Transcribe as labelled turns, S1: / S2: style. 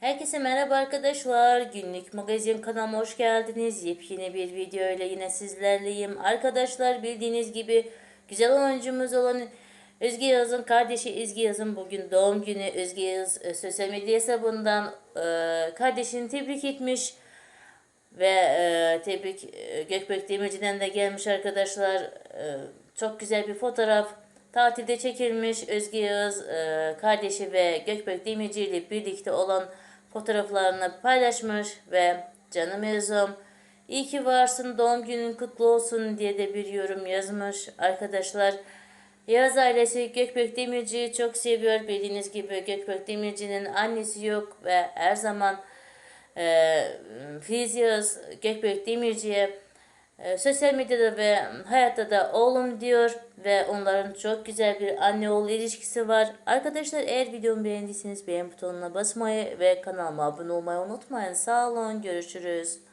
S1: Herkese merhaba arkadaşlar. Günlük magazin kanalıma hoş geldiniz. Yepyeni bir video ile yine sizlerleyim. Arkadaşlar bildiğiniz gibi güzel oyuncumuz olan Özge Yaz'ın kardeşi Ezgi Yaz'ın bugün doğum günü. Özge Yaz e, sosyal medya hesabından e, kardeşini tebrik etmiş. Ve e, tebrik e, Gökbek Demirci'den de gelmiş arkadaşlar. E, çok güzel bir fotoğraf. Tatilde çekilmiş Özge Yağız e, kardeşi ve Gökbek Demirci ile birlikte olan fotoğraflarını paylaşmış ve canım Ezom iyi ki varsın doğum günün kutlu olsun diye de bir yorum yazmış arkadaşlar. Yağız ailesi Gökbek Demirci'yi çok seviyor. Bildiğiniz gibi Gökbek Demirci'nin annesi yok ve her zaman e, Filiz Gökbek Demirci'ye e, sosyal medyada ve hayatta da oğlum diyor ve onların çok güzel bir anne oğul ilişkisi var. Arkadaşlar eğer videomu beğendiyseniz beğen butonuna basmayı ve kanalıma abone olmayı unutmayın. Sağ olun görüşürüz.